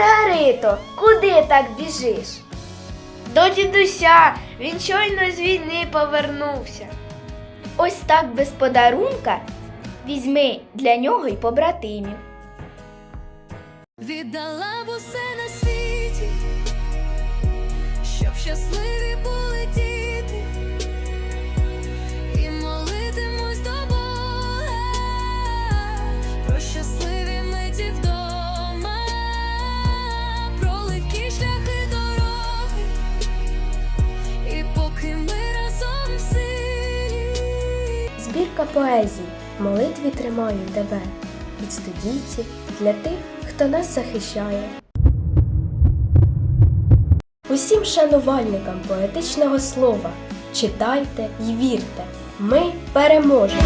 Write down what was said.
Маргарито, куди так біжиш? До дідуся, він щойно з війни повернувся. Ось так без подарунка візьми для нього й побратимів. Віддала б усе на світі, Збірка поезій молитві тримаю тебе від студійців для тих, хто нас захищає. Усім шанувальникам поетичного слова читайте й вірте, ми переможемо!